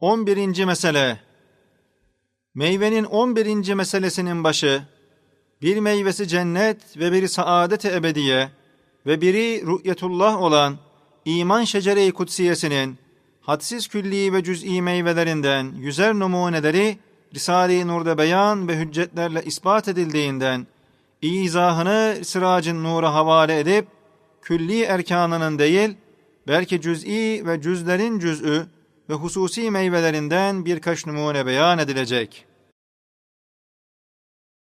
11. mesele Meyvenin 11. meselesinin başı bir meyvesi cennet ve biri saadet-i ebediye ve biri rü'yetullah olan iman şecere-i kutsiyesinin hadsiz külli ve cüz'i meyvelerinden yüzer numuneleri Risale-i Nur'da beyan ve hüccetlerle ispat edildiğinden izahını sıracın nura havale edip külli erkanının değil belki cüz'i ve cüzlerin cüz'ü ve hususi meyvelerinden birkaç numune beyan edilecek.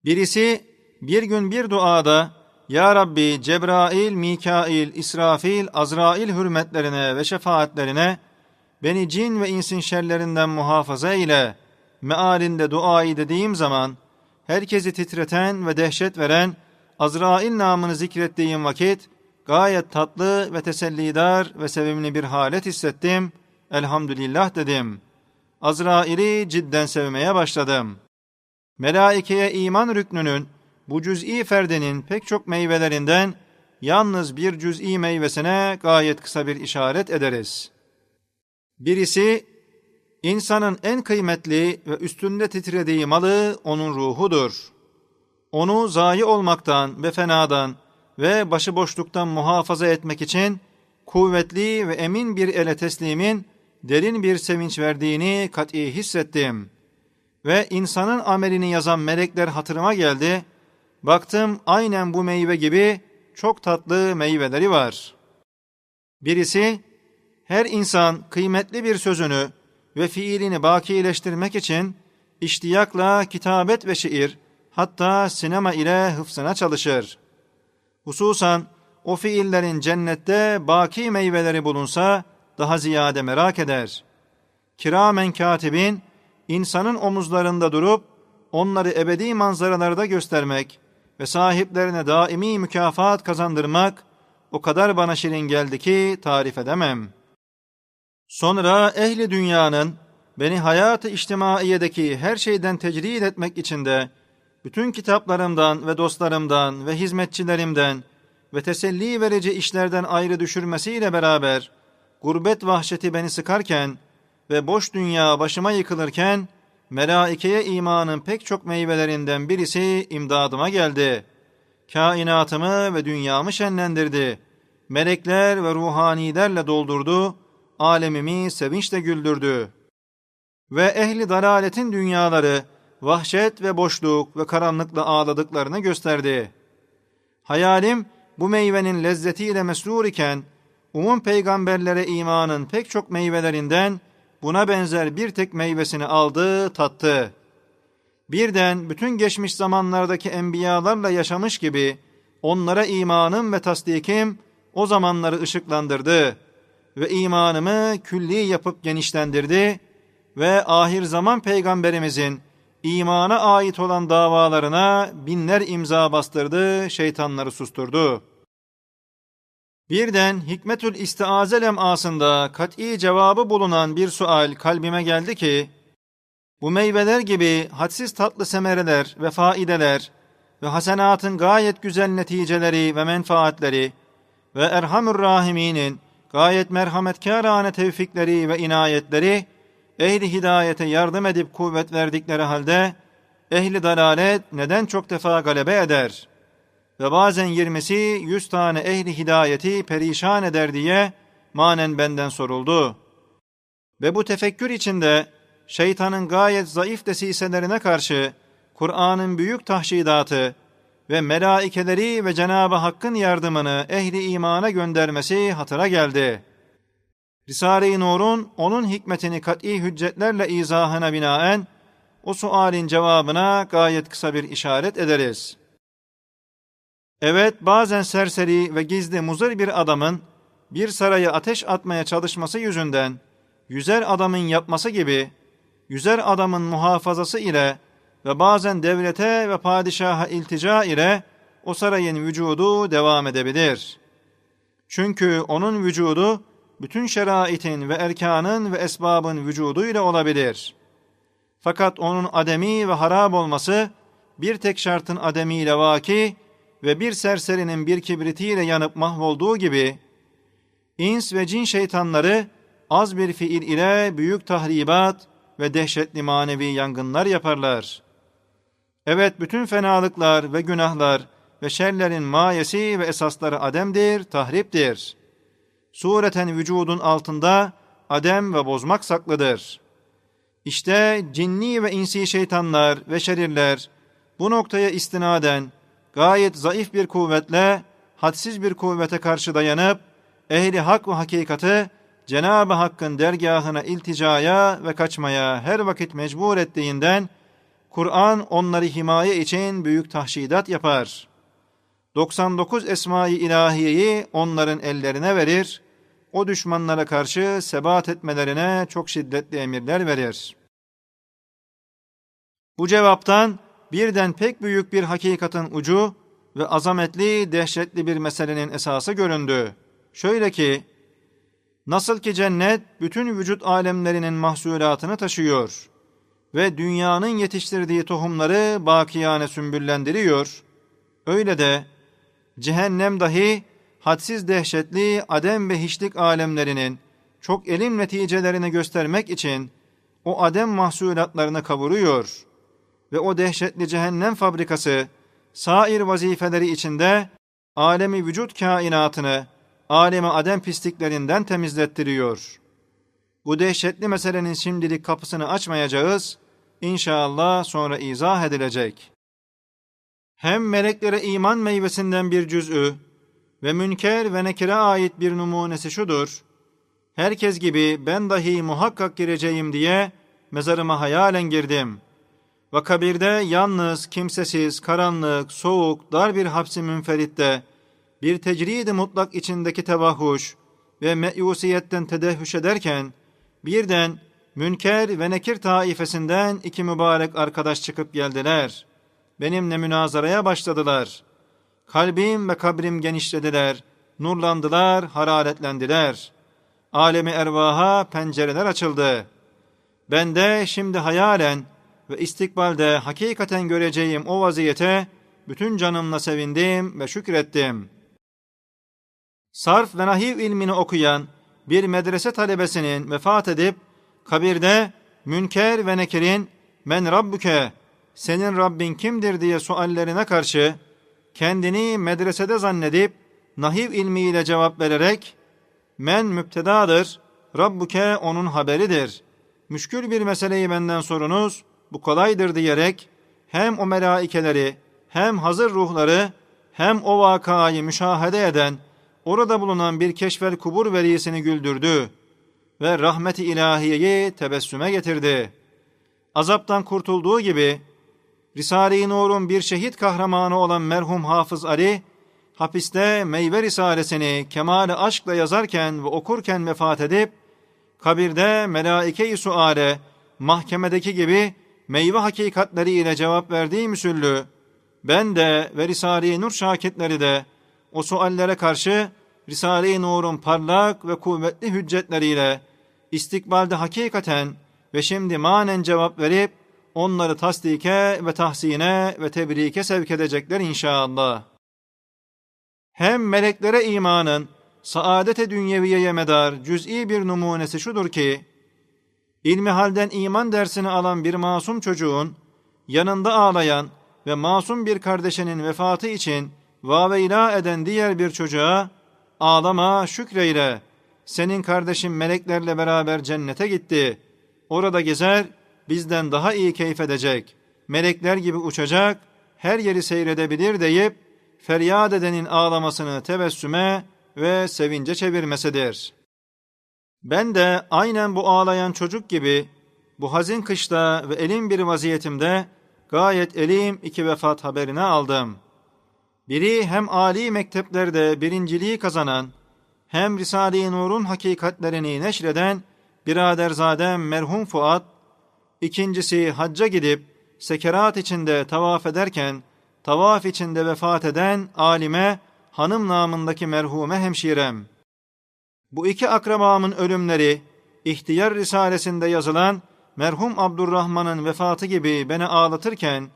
Birisi bir gün bir duada Ya Rabbi Cebrail, Mikail, İsrafil, Azrail hürmetlerine ve şefaatlerine beni cin ve insin şerlerinden muhafaza ile mealinde duayı dediğim zaman herkesi titreten ve dehşet veren Azrail namını zikrettiğim vakit gayet tatlı ve tesellidar ve sevimli bir halet hissettim. Elhamdülillah dedim. Azrail'i cidden sevmeye başladım. Melaikeye iman rüknünün bu cüz'i ferdenin pek çok meyvelerinden yalnız bir cüz'i meyvesine gayet kısa bir işaret ederiz. Birisi insanın en kıymetli ve üstünde titrediği malı onun ruhudur. Onu zayi olmaktan ve fenadan ve başıboşluktan muhafaza etmek için kuvvetli ve emin bir ele teslimin derin bir sevinç verdiğini kat'i hissettim. Ve insanın amelini yazan melekler hatırıma geldi. Baktım aynen bu meyve gibi çok tatlı meyveleri var. Birisi, her insan kıymetli bir sözünü ve fiilini bakileştirmek için iştiyakla kitabet ve şiir, hatta sinema ile hıfzına çalışır. Hususan o fiillerin cennette baki meyveleri bulunsa daha ziyade merak eder. Kiramen katibin insanın omuzlarında durup onları ebedi manzaralarda göstermek ve sahiplerine daimi mükafat kazandırmak o kadar bana şirin geldi ki tarif edemem. Sonra ehli dünyanın beni hayatı içtimaiyedeki her şeyden tecrid etmek için de bütün kitaplarımdan ve dostlarımdan ve hizmetçilerimden ve teselli verici işlerden ayrı düşürmesiyle beraber gurbet vahşeti beni sıkarken ve boş dünya başıma yıkılırken melaikeye imanın pek çok meyvelerinden birisi imdadıma geldi. Kainatımı ve dünyamı şenlendirdi. Melekler ve ruhanilerle doldurdu. Alemimi sevinçle güldürdü. Ve ehli dalaletin dünyaları vahşet ve boşluk ve karanlıkla ağladıklarını gösterdi. Hayalim bu meyvenin lezzetiyle mesrur iken umum peygamberlere imanın pek çok meyvelerinden buna benzer bir tek meyvesini aldı, tattı. Birden bütün geçmiş zamanlardaki enbiyalarla yaşamış gibi onlara imanım ve tasdikim o zamanları ışıklandırdı ve imanımı külli yapıp genişlendirdi ve ahir zaman peygamberimizin imana ait olan davalarına binler imza bastırdı, şeytanları susturdu.'' Birden Hikmetül İstiaze lemasında kat'i cevabı bulunan bir sual kalbime geldi ki, bu meyveler gibi hadsiz tatlı semereler ve faideler ve hasenatın gayet güzel neticeleri ve menfaatleri ve Erhamür Rahiminin gayet merhametkârane tevfikleri ve inayetleri ehli hidayete yardım edip kuvvet verdikleri halde ehli dalalet neden çok defa galebe eder?'' Ve bazen yirmisi yüz tane ehli hidayeti perişan eder diye manen benden soruldu. Ve bu tefekkür içinde şeytanın gayet zayıf desiselerine karşı Kur'an'ın büyük tahşidatı ve melaikeleri ve Cenab-ı Hakk'ın yardımını ehli imana göndermesi hatıra geldi. Risale-i Nur'un onun hikmetini kat'i hüccetlerle izahına binaen o sualin cevabına gayet kısa bir işaret ederiz.'' Evet bazen serseri ve gizli muzır bir adamın bir sarayı ateş atmaya çalışması yüzünden yüzer adamın yapması gibi yüzer adamın muhafazası ile ve bazen devlete ve padişaha iltica ile o sarayın vücudu devam edebilir. Çünkü onun vücudu bütün şeraitin ve erkanın ve esbabın vücudu ile olabilir. Fakat onun ademi ve harap olması bir tek şartın ademiyle vaki ve bir serserinin bir kibritiyle yanıp mahvolduğu gibi, ins ve cin şeytanları az bir fiil ile büyük tahribat ve dehşetli manevi yangınlar yaparlar. Evet bütün fenalıklar ve günahlar ve şerlerin mayesi ve esasları ademdir, tahriptir. Sureten vücudun altında adem ve bozmak saklıdır. İşte cinni ve insi şeytanlar ve şerirler bu noktaya istinaden gayet zayıf bir kuvvetle hadsiz bir kuvvete karşı dayanıp ehli hak ve hakikati Cenab-ı Hakk'ın dergahına ilticaya ve kaçmaya her vakit mecbur ettiğinden Kur'an onları himaye için büyük tahşidat yapar. 99 esma-i ilahiyeyi onların ellerine verir, o düşmanlara karşı sebat etmelerine çok şiddetli emirler verir. Bu cevaptan birden pek büyük bir hakikatin ucu ve azametli, dehşetli bir meselenin esası göründü. Şöyle ki, nasıl ki cennet bütün vücut alemlerinin mahsulatını taşıyor ve dünyanın yetiştirdiği tohumları bakiyane sümbüllendiriyor, öyle de cehennem dahi hadsiz dehşetli adem ve hiçlik alemlerinin çok elim neticelerini göstermek için o adem mahsulatlarını kavuruyor ve o dehşetli cehennem fabrikası sair vazifeleri içinde alemi vücut kainatını alemi adem pisliklerinden temizlettiriyor. Bu dehşetli meselenin şimdilik kapısını açmayacağız. İnşallah sonra izah edilecek. Hem meleklere iman meyvesinden bir cüz'ü ve münker ve nekire ait bir numunesi şudur. Herkes gibi ben dahi muhakkak gireceğim diye mezarıma hayalen girdim.'' Ve kabirde yalnız, kimsesiz, karanlık, soğuk, dar bir hapsi münferitte, bir tecridi mutlak içindeki tevahhuş ve meyusiyetten tedehhüş ederken, birden münker ve nekir taifesinden iki mübarek arkadaş çıkıp geldiler. Benimle münazaraya başladılar. Kalbim ve kabrim genişlediler, nurlandılar, hararetlendiler. Alemi ervaha pencereler açıldı. Ben de şimdi hayalen, ve istikbalde hakikaten göreceğim o vaziyete bütün canımla sevindim ve şükrettim. Sarf ve nahiv ilmini okuyan bir medrese talebesinin vefat edip kabirde münker ve nekirin men rabbuke senin Rabbin kimdir diye suallerine karşı kendini medresede zannedip nahiv ilmiyle cevap vererek men müptedadır, Rabbuke onun haberidir. Müşkül bir meseleyi benden sorunuz, bu kolaydır diyerek hem o melaikeleri hem hazır ruhları hem o vakayı müşahede eden orada bulunan bir keşfer kubur velisini güldürdü ve rahmeti ilahiyeyi tebessüme getirdi. Azaptan kurtulduğu gibi Risale-i Nur'un bir şehit kahramanı olan merhum Hafız Ali hapiste meyve risalesini kemal aşkla yazarken ve okurken vefat edip kabirde melaike-i suale mahkemedeki gibi meyve hakikatleri ile cevap verdiği müsüllü, ben de ve Risale-i Nur şakitleri de o suallere karşı Risale-i Nur'un parlak ve kuvvetli hüccetleriyle istikbalde hakikaten ve şimdi manen cevap verip onları tasdike ve tahsine ve tebrike sevk edecekler inşallah. Hem meleklere imanın saadete dünyeviyeye medar cüz'i bir numunesi şudur ki, İlmi halden iman dersini alan bir masum çocuğun yanında ağlayan ve masum bir kardeşinin vefatı için vaveyla eden diğer bir çocuğa ağlama şükreyle senin kardeşin meleklerle beraber cennete gitti. Orada gezer bizden daha iyi keyif edecek. Melekler gibi uçacak her yeri seyredebilir deyip feryat edenin ağlamasını tebessüme ve sevince çevirmesidir.'' Ben de aynen bu ağlayan çocuk gibi bu hazin kışta ve elim bir vaziyetimde gayet elim iki vefat haberini aldım. Biri hem âli mekteplerde birinciliği kazanan, hem Risale-i Nur'un hakikatlerini neşreden biraderzadem merhum Fuat, ikincisi hacca gidip sekerat içinde tavaf ederken, tavaf içinde vefat eden alime, hanım namındaki merhume hemşirem.'' Bu iki akrabamın ölümleri, ihtiyar risalesinde yazılan merhum Abdurrahman'ın vefatı gibi beni ağlatırken,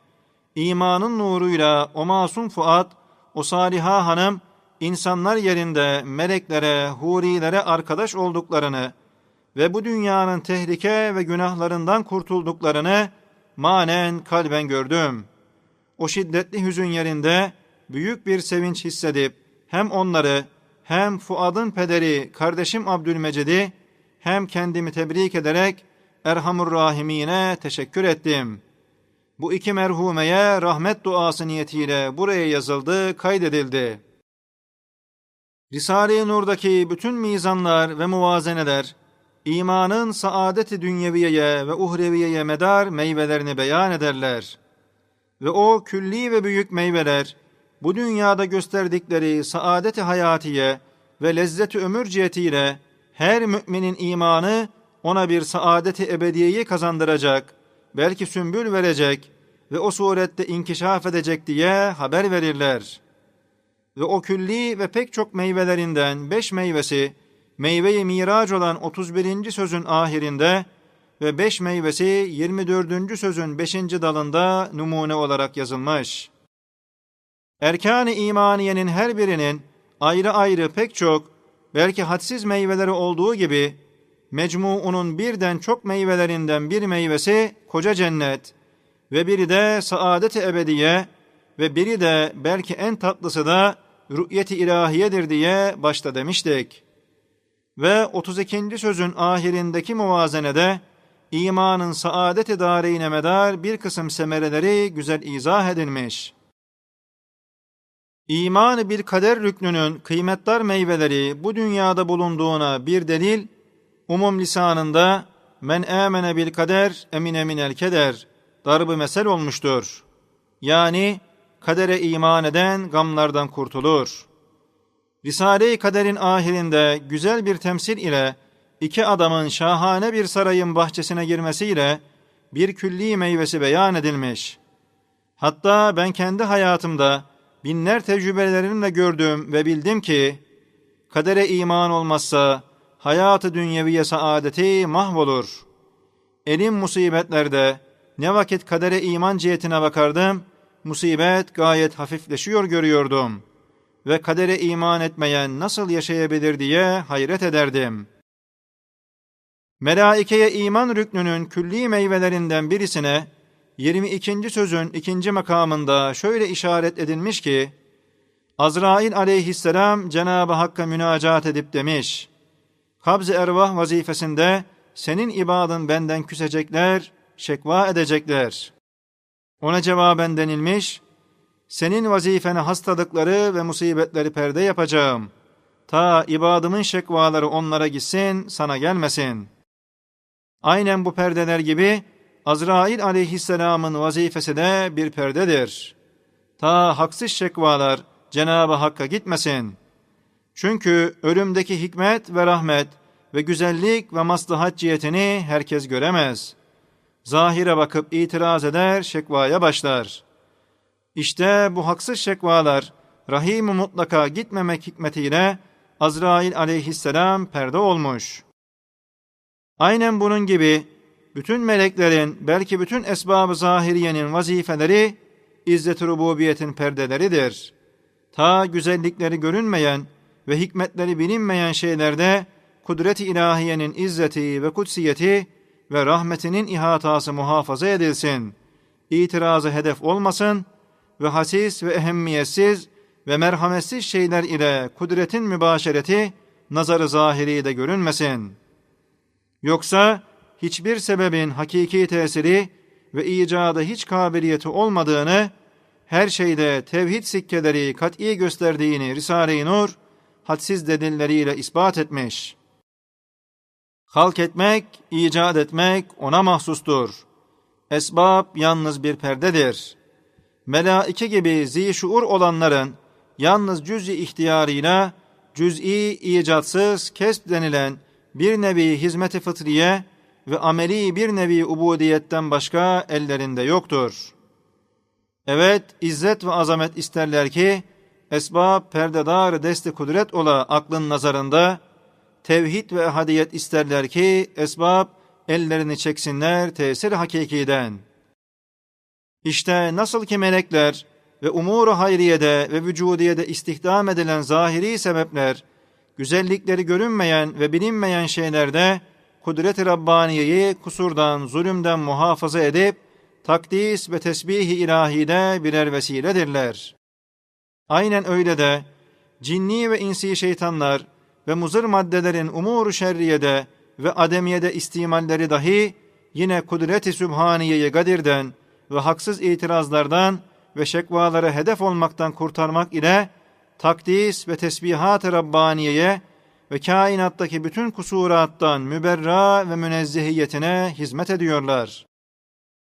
imanın nuruyla o masum Fuat, o Saliha Hanım, insanlar yerinde meleklere, hurilere arkadaş olduklarını ve bu dünyanın tehlike ve günahlarından kurtulduklarını manen kalben gördüm. O şiddetli hüzün yerinde büyük bir sevinç hissedip hem onları hem Fuad'ın pederi kardeşim Abdülmecid'i hem kendimi tebrik ederek Erhamur Rahimine teşekkür ettim. Bu iki merhumeye rahmet duası niyetiyle buraya yazıldı, kaydedildi. Risale-i Nur'daki bütün mizanlar ve muvazeneler, imanın saadeti dünyeviyeye ve uhreviyeye medar meyvelerini beyan ederler. Ve o külli ve büyük meyveler, bu dünyada gösterdikleri saadeti hayatiye ve lezzeti ömür cihetiyle her müminin imanı ona bir saadeti ebediyeyi kazandıracak, belki sümbül verecek ve o surette inkişaf edecek diye haber verirler. Ve o külli ve pek çok meyvelerinden beş meyvesi, meyveyi mirac olan 31. sözün ahirinde ve beş meyvesi 24. sözün 5. dalında numune olarak yazılmış. Erkan-ı imaniyenin her birinin ayrı ayrı pek çok, belki hadsiz meyveleri olduğu gibi, mecmuunun birden çok meyvelerinden bir meyvesi koca cennet ve biri de saadet-i ebediye ve biri de belki en tatlısı da rü'yeti ilahiyedir diye başta demiştik. Ve 32. sözün ahirindeki muvazenede imanın saadet-i medar bir kısım semereleri güzel izah edilmiş. İmanı bir kader rüknünün kıymetdar meyveleri bu dünyada bulunduğuna bir delil, umum lisanında men amene bil kader emine minel keder darbı mesel olmuştur. Yani kadere iman eden gamlardan kurtulur. Risale-i Kader'in ahirinde güzel bir temsil ile iki adamın şahane bir sarayın bahçesine girmesiyle bir külli meyvesi beyan edilmiş. Hatta ben kendi hayatımda binler tecrübelerimle gördüm ve bildim ki kadere iman olmazsa hayatı dünyeviye saadeti mahvolur. Elim musibetlerde ne vakit kadere iman cihetine bakardım, musibet gayet hafifleşiyor görüyordum ve kadere iman etmeyen nasıl yaşayabilir diye hayret ederdim. Melaikeye iman rüknünün külli meyvelerinden birisine 22. sözün ikinci makamında şöyle işaret edilmiş ki, Azrail aleyhisselam Cenab-ı Hakk'a münacat edip demiş, Kabz-ı ervah vazifesinde senin ibadın benden küsecekler, şekva edecekler. Ona cevaben denilmiş, senin vazifene hastalıkları ve musibetleri perde yapacağım. Ta ibadımın şekvaları onlara gitsin, sana gelmesin. Aynen bu perdeler gibi Azrail aleyhisselamın vazifesi de bir perdedir. Ta haksız şekvalar Cenab-ı Hakk'a gitmesin. Çünkü ölümdeki hikmet ve rahmet ve güzellik ve maslahat cihetini herkes göremez. Zahire bakıp itiraz eder, şekvaya başlar. İşte bu haksız şekvalar rahim mutlaka gitmemek hikmetiyle Azrail aleyhisselam perde olmuş. Aynen bunun gibi bütün meleklerin belki bütün esbab-ı zahiriyenin vazifeleri izzet-i rububiyetin perdeleridir. Ta güzellikleri görünmeyen ve hikmetleri bilinmeyen şeylerde kudret-i ilahiyenin izzeti ve kutsiyeti ve rahmetinin ihatası muhafaza edilsin. İtirazı hedef olmasın ve hasis ve ehemmiyetsiz ve merhametsiz şeyler ile kudretin mübaşereti nazarı zahiri de görünmesin. Yoksa hiçbir sebebin hakiki tesiri ve icadı hiç kabiliyeti olmadığını, her şeyde tevhid sikkeleri kat'i gösterdiğini Risale-i Nur, hadsiz delilleriyle ispat etmiş. Halk etmek, icat etmek ona mahsustur. Esbab yalnız bir perdedir. Melaike gibi zişuur olanların yalnız cüz-i ihtiyarıyla cüz'i icatsız kesb denilen bir nevi hizmeti fıtriye ve ameli bir nevi ubudiyetten başka ellerinde yoktur. Evet, izzet ve azamet isterler ki, esbab perdedar desti kudret ola aklın nazarında, tevhid ve hadiyet isterler ki, esbab ellerini çeksinler tesir hakikiden. İşte nasıl ki melekler ve umuru hayriyede ve vücudiyede istihdam edilen zahiri sebepler, güzellikleri görünmeyen ve bilinmeyen şeylerde kudret-i Rabbaniye'yi kusurdan, zulümden muhafaza edip, takdis ve tesbih-i ilahide birer vesiledirler. Aynen öyle de, cinni ve insi şeytanlar ve muzır maddelerin umuru şerriyede ve ademiyede istimalleri dahi yine kudret-i sübhaniyeye gadirden ve haksız itirazlardan ve şekvalara hedef olmaktan kurtarmak ile takdis ve tesbihat-ı Rabbaniye'ye ve kainattaki bütün kusurattan müberra ve münezzehiyetine hizmet ediyorlar.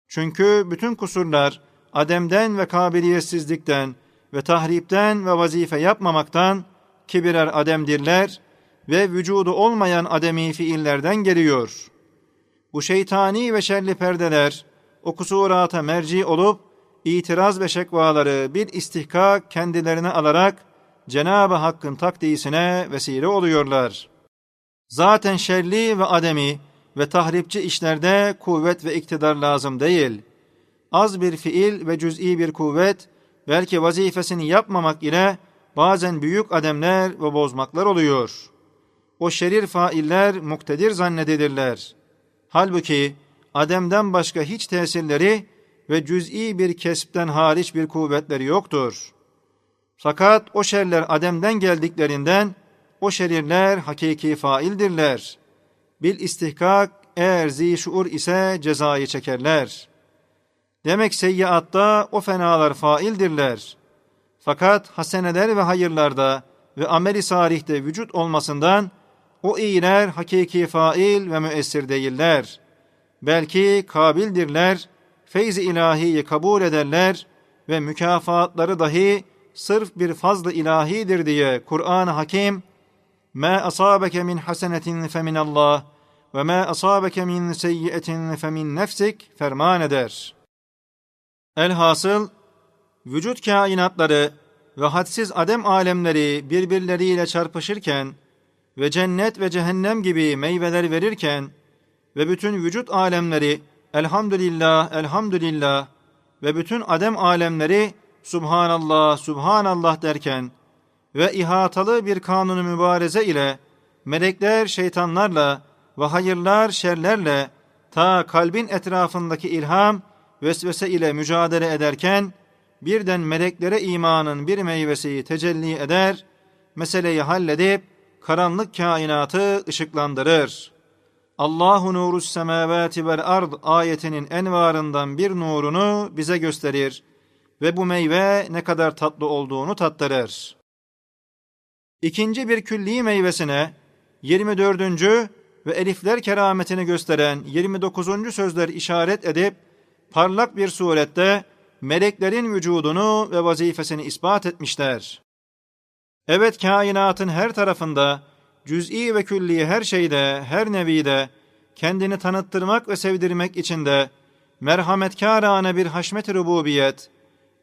Çünkü bütün kusurlar ademden ve kabiliyetsizlikten ve tahripten ve vazife yapmamaktan ki birer ademdirler ve vücudu olmayan ademi fiillerden geliyor. Bu şeytani ve şerli perdeler o kusurata merci olup itiraz ve şekvaları bir istihkak kendilerine alarak Cenab-ı Hakk'ın takdisine vesile oluyorlar. Zaten şerli ve ademi ve tahripçi işlerde kuvvet ve iktidar lazım değil. Az bir fiil ve cüz'i bir kuvvet, belki vazifesini yapmamak ile bazen büyük ademler ve bozmaklar oluyor. O şerir failler muktedir zannedilirler. Halbuki ademden başka hiç tesirleri ve cüz'i bir kesipten hariç bir kuvvetleri yoktur. Fakat o şerler Adem'den geldiklerinden o şerirler hakiki faildirler. Bil istihkak eğer zi şuur ise cezayı çekerler. Demek seyyiatta o fenalar faildirler. Fakat haseneler ve hayırlarda ve ameli salihte vücut olmasından o iyiler hakiki fail ve müessir değiller. Belki kabildirler, feyz-i ilahiyi kabul ederler ve mükafatları dahi sırf bir fazla ilahidir diye Kur'an-ı Hakim "Ma asabeke min hasenetin fe min Allah ve ma asabeke min seyyi'etin fe min nefsik" ferman eder. Elhasıl vücut kainatları ve hadsiz adem alemleri birbirleriyle çarpışırken ve cennet ve cehennem gibi meyveler verirken ve bütün vücut alemleri elhamdülillah elhamdülillah ve bütün adem alemleri Subhanallah, Subhanallah derken ve ihatalı bir kanunu mübareze ile melekler şeytanlarla ve hayırlar şerlerle ta kalbin etrafındaki ilham vesvese ile mücadele ederken birden meleklere imanın bir meyvesi tecelli eder, meseleyi halledip karanlık kainatı ışıklandırır. Allahu nurus semavati vel ard ayetinin envarından bir nurunu bize gösterir ve bu meyve ne kadar tatlı olduğunu tattırır. İkinci bir külli meyvesine 24. ve elifler kerametini gösteren 29. sözler işaret edip parlak bir surette meleklerin vücudunu ve vazifesini ispat etmişler. Evet kainatın her tarafında, cüz'i ve külli her şeyde, her nevide, kendini tanıttırmak ve sevdirmek için de merhametkârâne bir haşmet-i rububiyet,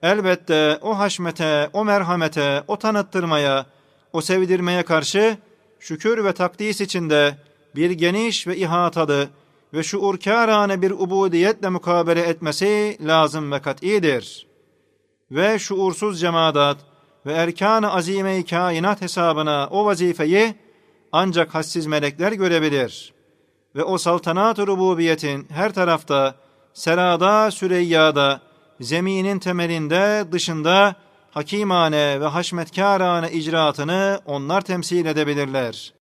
elbette o haşmete, o merhamete, o tanıttırmaya, o sevdirmeye karşı şükür ve takdis içinde bir geniş ve ihatalı ve şuurkârâne bir ubudiyetle mukabele etmesi lazım ve kat'idir. Ve şuursuz cemaat ve erkan-ı azime-i kainat hesabına o vazifeyi ancak hassiz melekler görebilir. Ve o saltanat-ı rububiyetin her tarafta, serada, süreyyada, zeminin temelinde, dışında hakimane ve haşmetkârane icraatını onlar temsil edebilirler.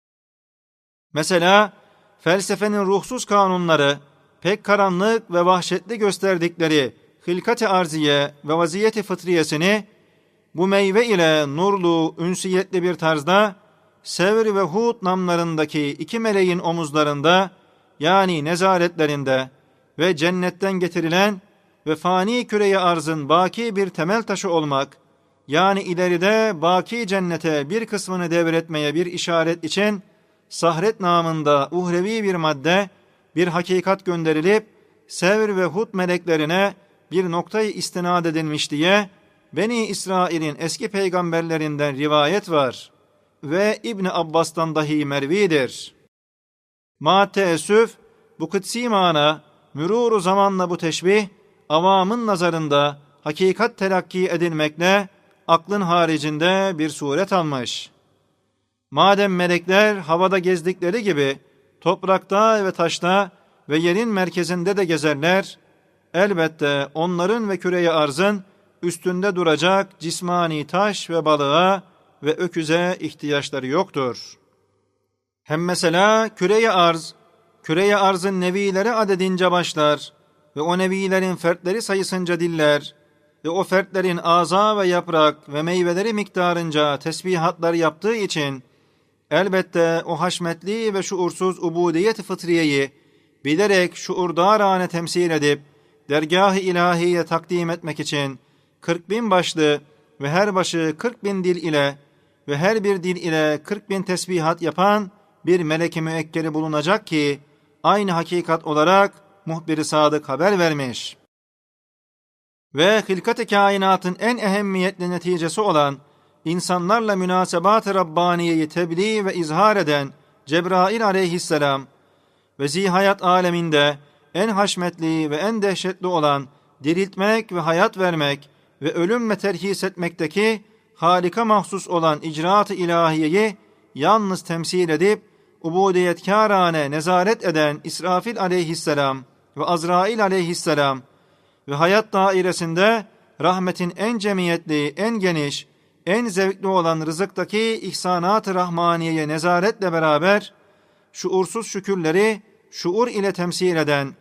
Mesela felsefenin ruhsuz kanunları pek karanlık ve vahşetli gösterdikleri hilkat-i arziye ve vaziyeti fıtriyesini bu meyve ile nurlu, ünsiyetli bir tarzda Sevr ve Hud namlarındaki iki meleğin omuzlarında yani nezaretlerinde ve cennetten getirilen ve fani küreye arzın baki bir temel taşı olmak, yani ileride baki cennete bir kısmını devretmeye bir işaret için sahret namında uhrevi bir madde, bir hakikat gönderilip Sevr ve Hud meleklerine bir noktayı istinad edilmiş diye Beni İsrail'in eski peygamberlerinden rivayet var ve İbn Abbas'tan dahi mervidir. Ma teessüf bu kıtsi mana müruru zamanla bu teşbih avamın nazarında hakikat telakki edilmekle aklın haricinde bir suret almış. Madem melekler havada gezdikleri gibi toprakta ve taşta ve yerin merkezinde de gezerler. Elbette onların ve küreye arzın üstünde duracak cismani taş ve balığa ve öküze ihtiyaçları yoktur. Hem mesela küreye arz, küreye arzın nevileri adedince başlar ve o nevilerin fertleri sayısınca diller ve o fertlerin aza ve yaprak ve meyveleri miktarınca tesbihatlar yaptığı için elbette o haşmetli ve şuursuz ubudiyet fıtriyeyi bilerek şuurdarane temsil edip dergah-ı ilahiye takdim etmek için 40 bin başlı ve her başı 40 bin dil ile ve her bir dil ile 40 bin tesbihat yapan bir melek-i müekkeli bulunacak ki aynı hakikat olarak muhbir sadık haber vermiş. Ve hilkat-ı kainatın en ehemmiyetli neticesi olan insanlarla münasebat-ı Rabbaniye'yi tebliğ ve izhar eden Cebrail aleyhisselam ve zihayat aleminde en haşmetli ve en dehşetli olan diriltmek ve hayat vermek ve ölüm ve terhis etmekteki harika mahsus olan icraat-ı ilahiyeyi yalnız temsil edip ubudiyetkârane nezaret eden İsrafil aleyhisselam ve Azrail aleyhisselam ve hayat dairesinde rahmetin en cemiyetli, en geniş, en zevkli olan rızıktaki ihsanat-ı rahmaniyeye nezaretle beraber şuursuz şükürleri şuur ile temsil eden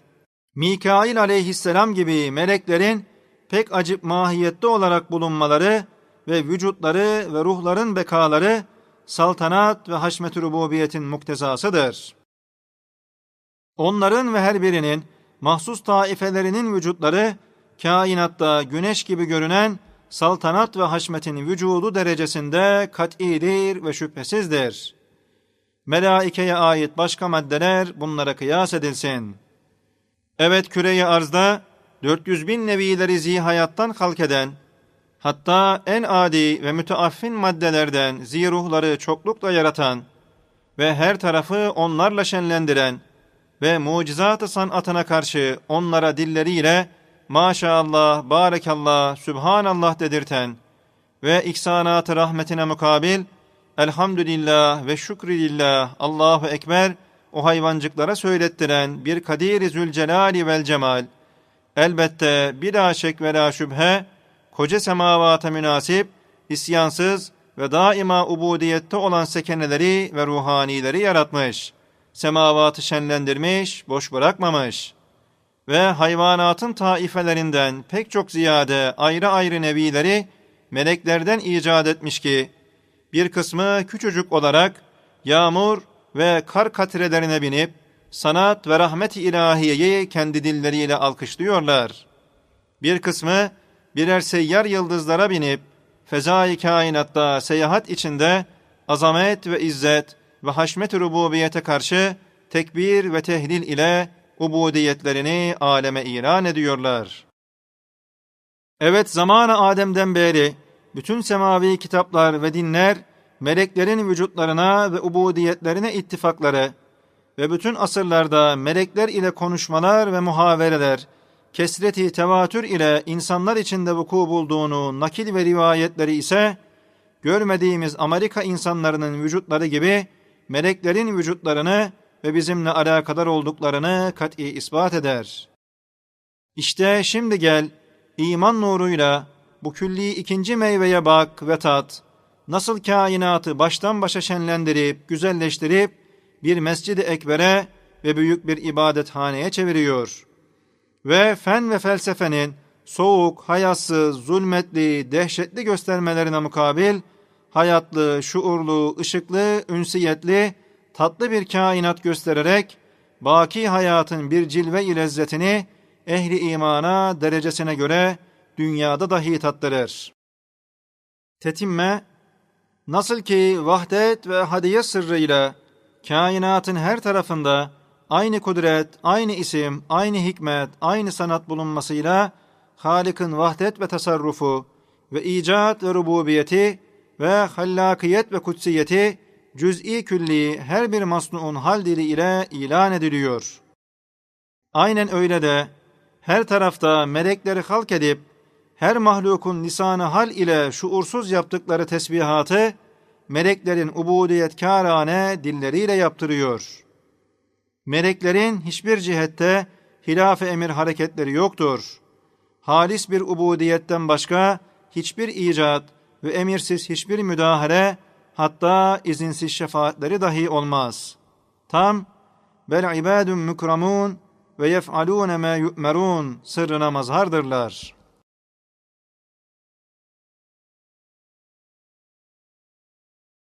Mikail aleyhisselam gibi meleklerin pek acip mahiyette olarak bulunmaları ve vücutları ve ruhların bekaları saltanat ve haşmet-i rububiyetin muktezasıdır. Onların ve her birinin mahsus taifelerinin vücutları kainatta güneş gibi görünen saltanat ve haşmetin vücudu derecesinde kat'idir ve şüphesizdir. Melaikeye ait başka maddeler bunlara kıyas edilsin. Evet küreye arzda 400 bin nevileri zihayattan halk eden, hatta en adi ve müteaffin maddelerden ziruhları çoklukla yaratan ve her tarafı onlarla şenlendiren ve mucizat-ı sanatına karşı onlara dilleriyle maşallah, barekallah, sübhanallah dedirten ve iksanat-ı rahmetine mukabil elhamdülillah ve şükrilillah, Allahu Ekber o hayvancıklara söylettiren bir Kadir-i Zülcelali vel Cemal, elbette bila şek ve la şüphe, koca semavata münasip, isyansız ve daima ubudiyette olan sekeneleri ve ruhanileri yaratmış. Semavatı şenlendirmiş, boş bırakmamış. Ve hayvanatın taifelerinden pek çok ziyade ayrı ayrı nevileri meleklerden icat etmiş ki, bir kısmı küçücük olarak yağmur ve kar katrelerine binip, sanat ve rahmet-i ilahiyeyi kendi dilleriyle alkışlıyorlar. Bir kısmı birer seyyar yıldızlara binip fezai kainatta seyahat içinde azamet ve izzet ve haşmet rububiyete karşı tekbir ve tehlil ile ubudiyetlerini aleme ilan ediyorlar. Evet zamanı Adem'den beri bütün semavi kitaplar ve dinler meleklerin vücutlarına ve ubudiyetlerine ittifakları ve bütün asırlarda melekler ile konuşmalar ve muhavereler kesreti tevatür ile insanlar içinde vuku bulduğunu nakil ve rivayetleri ise görmediğimiz Amerika insanlarının vücutları gibi meleklerin vücutlarını ve bizimle alakadar olduklarını kat'i ispat eder. İşte şimdi gel iman nuruyla bu külli ikinci meyveye bak ve tat. Nasıl kainatı baştan başa şenlendirip, güzelleştirip bir mescid-i ekbere ve büyük bir ibadethaneye çeviriyor.'' ve fen ve felsefenin soğuk, hayatsız, zulmetli, dehşetli göstermelerine mukabil, hayatlı, şuurlu, ışıklı, ünsiyetli, tatlı bir kainat göstererek, baki hayatın bir cilve-i lezzetini ehli imana derecesine göre dünyada dahi tattırır. Tetimme, nasıl ki vahdet ve hadiye sırrıyla kainatın her tarafında aynı kudret, aynı isim, aynı hikmet, aynı sanat bulunmasıyla Halik'in vahdet ve tasarrufu ve icat ve rububiyeti ve hallakiyet ve kutsiyeti cüz'i külli her bir masnuun hal dili ile ilan ediliyor. Aynen öyle de her tarafta melekleri halk edip her mahlukun lisanı hal ile şuursuz yaptıkları tesbihatı meleklerin ubudiyetkârane dilleriyle yaptırıyor.'' Meleklerin hiçbir cihette hilaf-ı emir hareketleri yoktur. Halis bir ubudiyetten başka hiçbir icat ve emirsiz hiçbir müdahale hatta izinsiz şefaatleri dahi olmaz. Tam bel ibadun mukramun ve yef'alûne mâ yu'merûn sırrına mazhardırlar.''